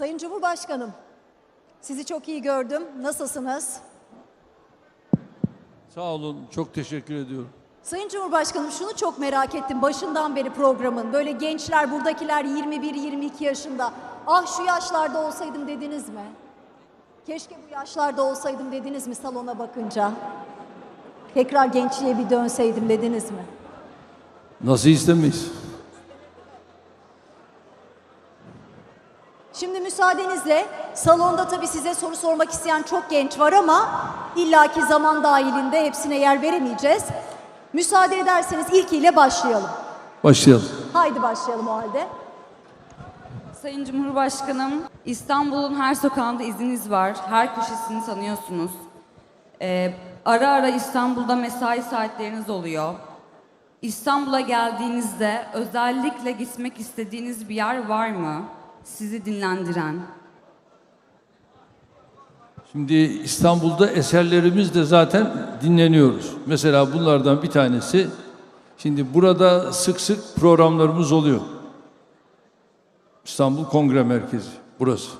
Sayın Cumhurbaşkanım, sizi çok iyi gördüm. Nasılsınız? Sağ olun, çok teşekkür ediyorum. Sayın Cumhurbaşkanım şunu çok merak ettim başından beri programın. Böyle gençler buradakiler 21-22 yaşında. Ah şu yaşlarda olsaydım dediniz mi? Keşke bu yaşlarda olsaydım dediniz mi salona bakınca? Tekrar gençliğe bir dönseydim dediniz mi? Nasıl istemeyiz? Şimdi müsaadenizle salonda tabii size soru sormak isteyen çok genç var ama illaki zaman dahilinde hepsine yer veremeyeceğiz. Müsaade ederseniz ilkiyle başlayalım. Başlayalım. Haydi başlayalım o halde. Sayın Cumhurbaşkanım, İstanbul'un her sokağında iziniz var. Her köşesini tanıyorsunuz. Ee, ara ara İstanbul'da mesai saatleriniz oluyor. İstanbul'a geldiğinizde özellikle gitmek istediğiniz bir yer var mı? Sizi dinlendiren. Şimdi İstanbul'da eserlerimiz de zaten dinleniyoruz. Mesela bunlardan bir tanesi, şimdi burada sık sık programlarımız oluyor. İstanbul Kongre Merkezi, burası.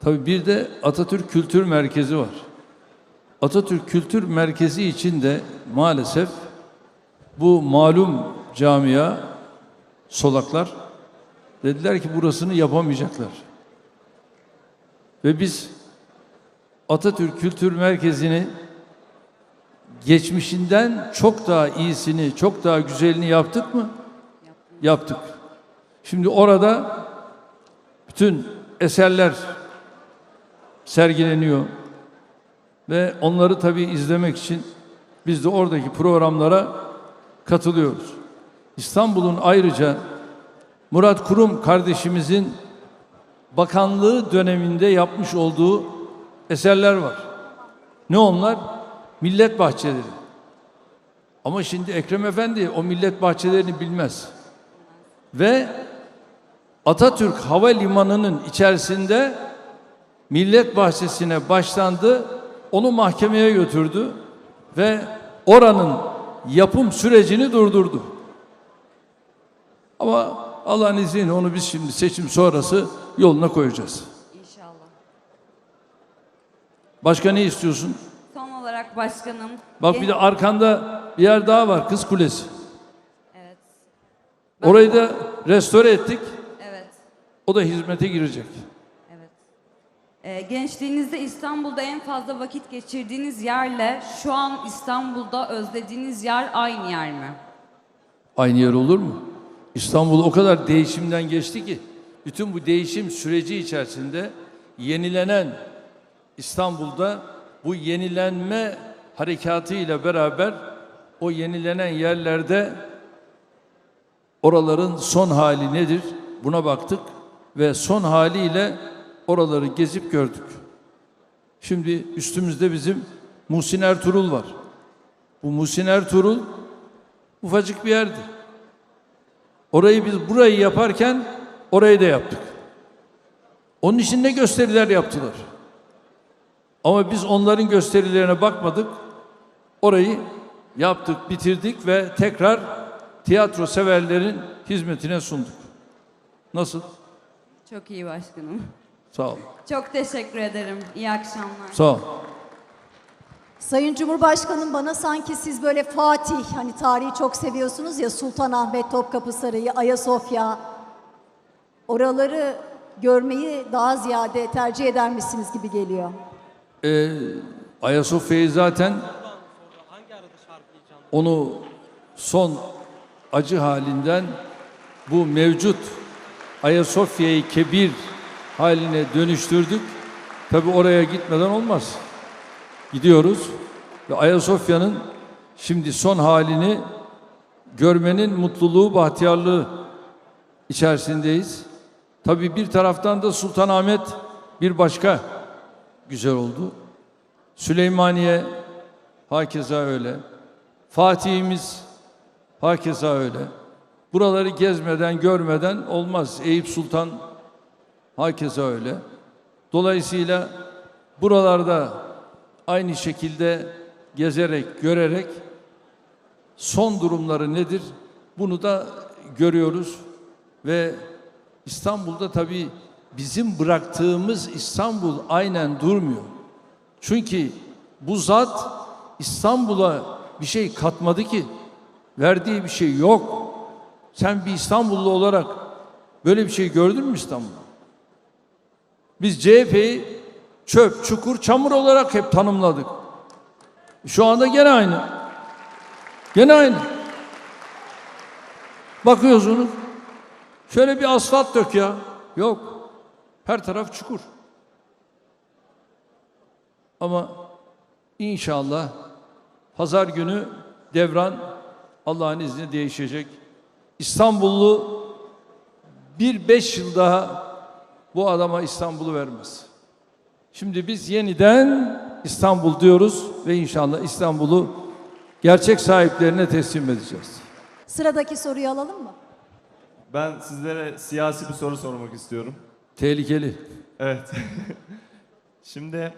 Tabii bir de Atatürk Kültür Merkezi var. Atatürk Kültür Merkezi için de maalesef bu malum camia, solaklar dediler ki burasını yapamayacaklar. Ve biz Atatürk Kültür Merkezi'ni geçmişinden çok daha iyisini, çok daha güzelini yaptık mı? Yaptık. Şimdi orada bütün eserler sergileniyor ve onları tabii izlemek için biz de oradaki programlara katılıyoruz. İstanbul'un ayrıca Murat Kurum kardeşimizin bakanlığı döneminde yapmış olduğu eserler var. Ne onlar? Millet bahçeleri. Ama şimdi Ekrem Efendi o millet bahçelerini bilmez. Ve Atatürk Havalimanı'nın içerisinde millet bahçesine başlandı. Onu mahkemeye götürdü ve oranın yapım sürecini durdurdu. Ama Allah'ın izniyle onu biz şimdi seçim sonrası yoluna koyacağız. İnşallah. Başka ne istiyorsun? Son olarak başkanım. Bak bir de arkanda bir yer daha var Kız Kulesi. Evet. Orayı da restore ettik. Evet. O da hizmete girecek. Evet. Ee, gençliğinizde İstanbul'da en fazla vakit geçirdiğiniz yerle şu an İstanbul'da özlediğiniz yer aynı yer mi? Aynı yer olur mu? İstanbul o kadar değişimden geçti ki bütün bu değişim süreci içerisinde yenilenen İstanbul'da bu yenilenme harekatı ile beraber o yenilenen yerlerde oraların son hali nedir? Buna baktık ve son haliyle oraları gezip gördük. Şimdi üstümüzde bizim Muhsin Ertuğrul var. Bu Muhsin Ertuğrul ufacık bir yerdi. Orayı biz burayı yaparken orayı da yaptık. Onun için ne gösteriler yaptılar. Ama biz onların gösterilerine bakmadık. Orayı yaptık, bitirdik ve tekrar tiyatro severlerin hizmetine sunduk. Nasıl? Çok iyi başkanım. Sağ ol. Çok teşekkür ederim. İyi akşamlar. Sağ ol. Sayın Cumhurbaşkanım bana sanki siz böyle Fatih hani tarihi çok seviyorsunuz ya Sultanahmet, Topkapı Sarayı, Ayasofya oraları görmeyi daha ziyade tercih eder misiniz gibi geliyor. Ee, Ayasofya'yı zaten onu son acı halinden bu mevcut Ayasofya'yı kebir haline dönüştürdük. Tabi oraya gitmeden olmaz. Gidiyoruz ve Ayasofya'nın şimdi son halini görmenin mutluluğu, bahtiyarlığı içerisindeyiz. Tabi bir taraftan da Sultanahmet bir başka güzel oldu. Süleymaniye hakeza öyle. Fatih'imiz hakeza öyle. Buraları gezmeden, görmeden olmaz. Eyüp Sultan hakeza öyle. Dolayısıyla buralarda aynı şekilde gezerek, görerek son durumları nedir? Bunu da görüyoruz ve İstanbul'da tabii bizim bıraktığımız İstanbul aynen durmuyor. Çünkü bu zat İstanbul'a bir şey katmadı ki. Verdiği bir şey yok. Sen bir İstanbullu olarak böyle bir şey gördün mü İstanbul'da? Biz CHP'yi çöp, çukur, çamur olarak hep tanımladık. Şu anda gene aynı. Gene aynı. Bakıyorsunuz. Şöyle bir asfalt dök ya. Yok. Her taraf çukur. Ama inşallah pazar günü devran Allah'ın izniyle değişecek. İstanbullu bir beş yıl daha bu adama İstanbul'u vermez. Şimdi biz yeniden İstanbul diyoruz ve inşallah İstanbul'u gerçek sahiplerine teslim edeceğiz. Sıradaki soruyu alalım mı? Ben sizlere siyasi bir soru sormak istiyorum. Tehlikeli. Evet. Şimdi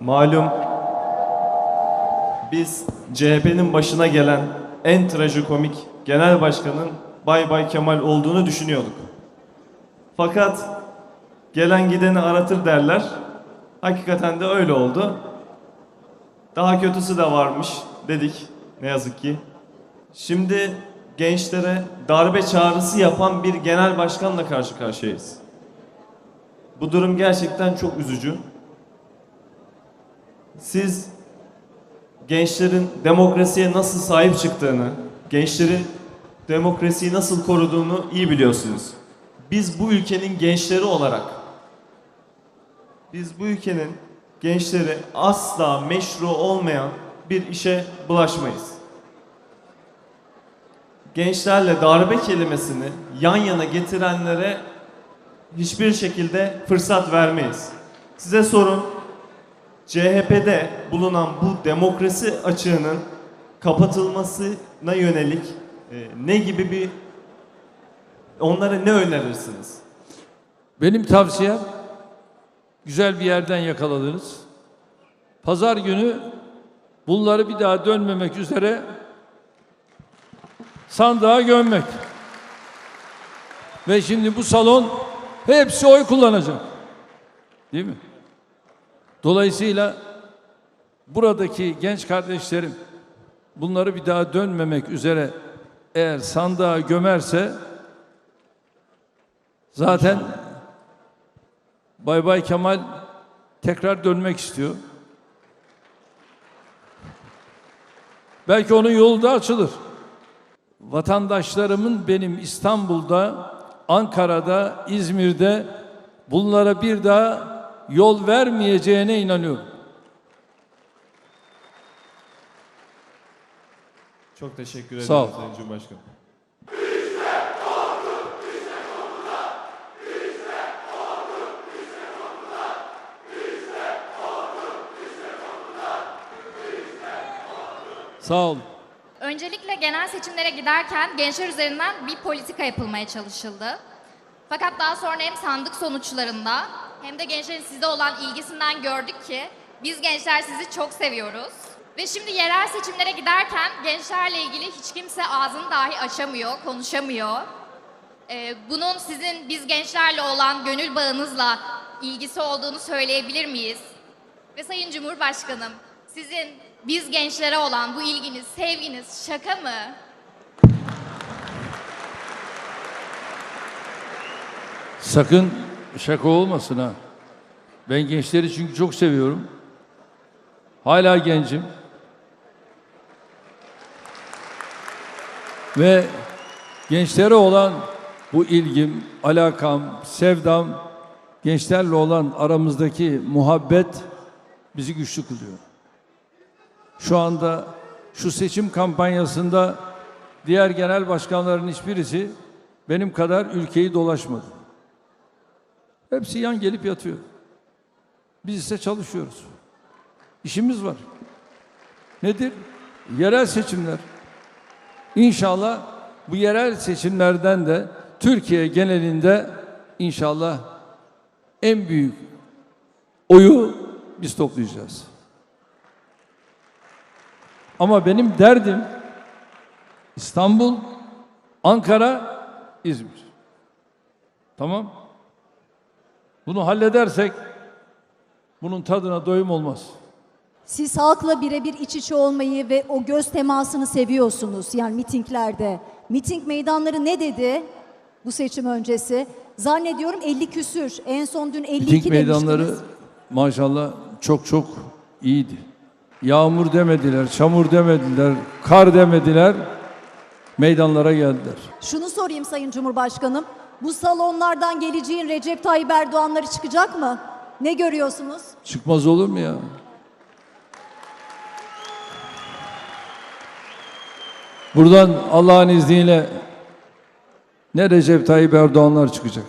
malum biz CHP'nin başına gelen en trajikomik genel başkanın Bay Bay Kemal olduğunu düşünüyorduk. Fakat gelen gideni aratır derler. Hakikaten de öyle oldu. Daha kötüsü de varmış dedik ne yazık ki. Şimdi gençlere darbe çağrısı yapan bir genel başkanla karşı karşıyayız. Bu durum gerçekten çok üzücü. Siz gençlerin demokrasiye nasıl sahip çıktığını, gençlerin demokrasiyi nasıl koruduğunu iyi biliyorsunuz. Biz bu ülkenin gençleri olarak biz bu ülkenin gençleri asla meşru olmayan bir işe bulaşmayız. Gençlerle darbe kelimesini yan yana getirenlere hiçbir şekilde fırsat vermeyiz. Size sorun, CHP'de bulunan bu demokrasi açığının kapatılmasına yönelik e, ne gibi bir onlara ne önerirsiniz? Benim tavsiyem güzel bir yerden yakaladınız. Pazar günü bunları bir daha dönmemek üzere sandığa gömmek. Ve şimdi bu salon hepsi oy kullanacak. Değil mi? Dolayısıyla buradaki genç kardeşlerim bunları bir daha dönmemek üzere eğer sandığa gömerse zaten Bay Bay Kemal tekrar dönmek istiyor. Belki onun yolu da açılır. Vatandaşlarımın benim İstanbul'da, Ankara'da, İzmir'de bunlara bir daha yol vermeyeceğine inanıyorum. Çok teşekkür ederim. Sayın Cumhurbaşkanım. Sağ olun. Öncelikle genel seçimlere giderken gençler üzerinden bir politika yapılmaya çalışıldı. Fakat daha sonra hem sandık sonuçlarında hem de gençlerin size olan ilgisinden gördük ki biz gençler sizi çok seviyoruz. Ve şimdi yerel seçimlere giderken gençlerle ilgili hiç kimse ağzını dahi açamıyor, konuşamıyor. Ee, bunun sizin biz gençlerle olan gönül bağınızla ilgisi olduğunu söyleyebilir miyiz? Ve Sayın Cumhurbaşkanım, sizin biz gençlere olan bu ilginiz, sevginiz şaka mı? Sakın şaka olmasın ha. Ben gençleri çünkü çok seviyorum. Hala gencim. Ve gençlere olan bu ilgim, alakam, sevdam, gençlerle olan aramızdaki muhabbet bizi güçlü kılıyor. Şu anda şu seçim kampanyasında diğer genel başkanların hiçbirisi benim kadar ülkeyi dolaşmadı. Hepsi yan gelip yatıyor. Biz ise çalışıyoruz. İşimiz var. Nedir? Yerel seçimler. İnşallah bu yerel seçimlerden de Türkiye genelinde inşallah en büyük oyu biz toplayacağız. Ama benim derdim İstanbul, Ankara, İzmir. Tamam? Bunu halledersek bunun tadına doyum olmaz. Siz halkla birebir iç içe olmayı ve o göz temasını seviyorsunuz yani mitinglerde. Miting meydanları ne dedi bu seçim öncesi? Zannediyorum 50 küsür. En son dün 52 Miting meydanları demiştiniz. maşallah çok çok iyiydi. Yağmur demediler, çamur demediler, kar demediler. Meydanlara geldiler. Şunu sorayım Sayın Cumhurbaşkanım. Bu salonlardan geleceğin Recep Tayyip Erdoğan'ları çıkacak mı? Ne görüyorsunuz? Çıkmaz olur mu ya? Buradan Allah'ın izniyle ne Recep Tayyip Erdoğanlar çıkacak.